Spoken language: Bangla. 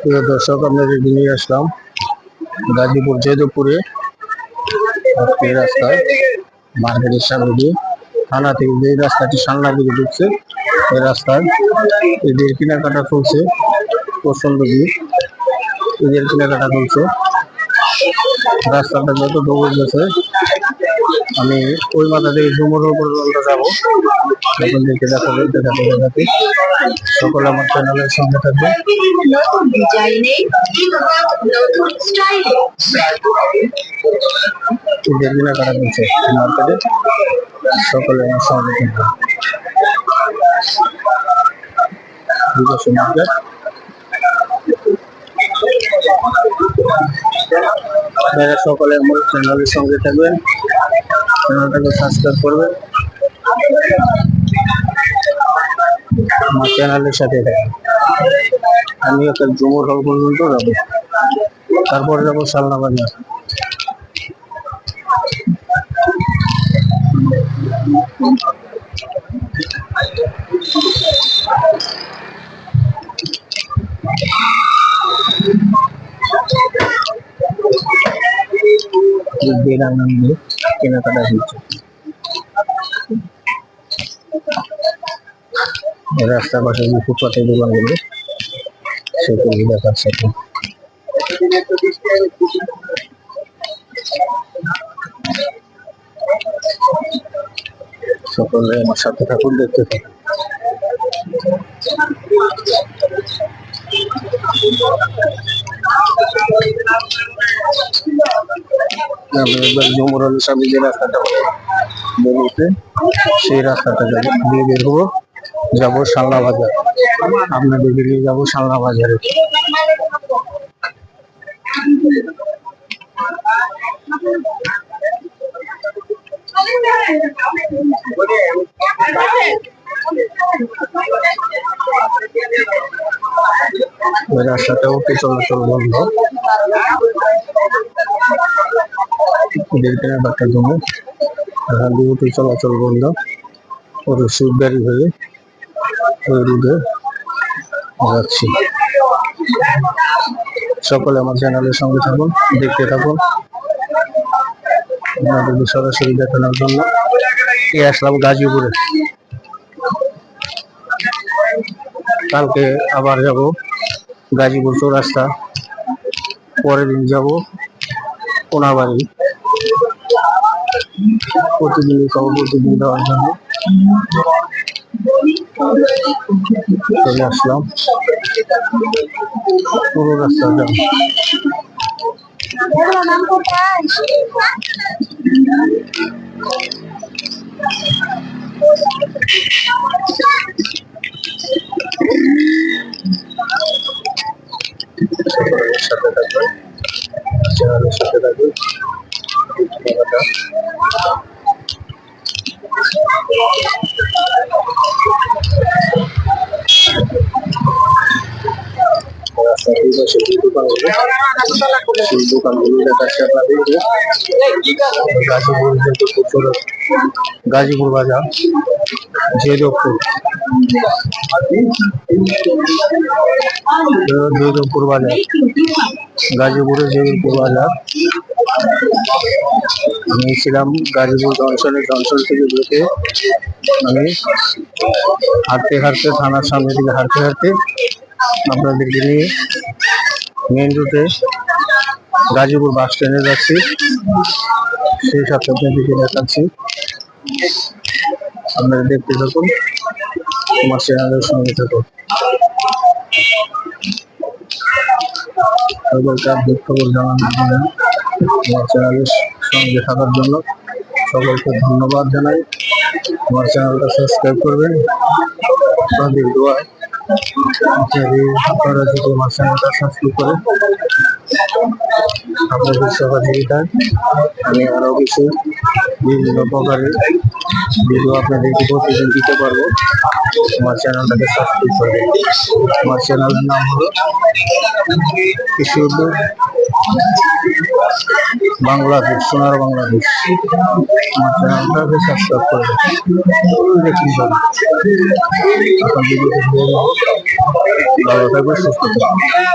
প্রিয় দর্শক আপনাদের নিয়ে আসলাম, গাজীপুর জয়দেবপুরে এই রাস্তায় মার্কেটের সামনে দিয়ে থানা থেকে যে রাস্তাটি সামনের দিকে ঢুকছে, এই রাস্তায় এদের কেনাকাটা চলছে পছন্দ দিয়ে এদের কেনাকাটা চলছে। রাস্তাটা যত ডুবে গেছে আমি ওই মাথা থেকে ডুমুর পর্যন্ত যাব। আপনাদেরকে দেখাবো দেখাতে দেখাতে সকলে আমার চ্যানেলের সঙ্গে থাকবে ঈদের কেনাকাটা চলছে মার্কেটে সকলে আমার সঙ্গে থাকবে বিকাশ মার্কেট। সকলে আমার চ্যানেলের সঙ্গে থাকবেন। চ্যানেলটাকে সাবস্ক্রাইব করবেন আমার চ্যানেলের সাথে আমি একটা জমুর হল পর্যন্ত যাব। তারপরে যাব সালনা বাজার আনন্দে। কেনাকাটা হচ্ছে রাস্তার পাশে যে ফুটপাতের দোকানগুলো, সেগুলো দেখাচ্ছে সাথে। সকলে আমার সাথে থাকুন, দেখতে একবার সামনে যে রাস্তাটা বেরিয়েছে সেই রাস্তাটা দিয়ে বের হব, যাব সালনা বাজার। আপনাদের নিয়ে যাব সালনা বাজারে। ওই রাস্তাটা অতি চলাচল বন্ধ। চলাচল বন্ধ ওর সুইট হয়ে ওই রুটে যাচ্ছি সকলে আমার চ্যানেলের সঙ্গে থাকুন দেখতে থাকুন আপনাদেরকে সরাসরি দেখানোর জন্য এই আসলাম গাজীপুরে কালকে আবার যাব গাজীপুর চৌরাস্তা পরের দিন যাব কোনাবাড়ি প্রতিদিনই খাব প্রতিদিন দেওয়ার জন্য চলে আসলাম। পুরো রাস্তা যাও নাম কোথায় সকলের সাথে থাকবে চ্যানেলের সাথে থাকবে গাজীপুর বাজার জয়দেবপুর জয়দেবপুর বাজার। গাজীপুরের জয়দেবপুর বাজার। আমি ছিলাম গাজীপুর জংশনে জংশন থেকে ঢুকে আমি হাঁটতে হাঁটতে থানার সামনে থেকে হাঁটতে হাঁটতে আপনাদেরকে নিয়ে মেন রুটে গাজীপুর বাস স্ট্যান্ডে যাচ্ছি। সেই সাথে আপনাদেরকে দেখাচ্ছি। আপনারা দেখতে থাকুন, আমার চ্যানেলের সঙ্গে থাকুন। আপডেট খবর জন্য আমার চ্যানেলের সঙ্গে থাকার জন্য সকলকে ধন্যবাদ জানাই। আমার চ্যানেলটা সাবস্ক্রাইব করবেন। আপনাদের দোয়ায়। আপনারা যদি আমার চ্যানেলটা সাবস্ক্রাইব করেন আপনাদের সহযোগিতায় আমি আরও কিছু বিভিন্ন প্রকারের ভিডিও আপনাদেরকে প্রতিদিন দিতে পারব। আমার চ্যানেলটাকে সাবস্ক্রাইব করবেন আমার চ্যানেলের নাম হলো কৃষি উদ্যোগ বাংলাদেশ, সোনার বাংলাদেশ। আমার চ্যানেলটাকে সাবস্ক্রাইব করবেন দেখুন এখন ভিডিওটি ভালো থাকবে সুস্থ থাকবে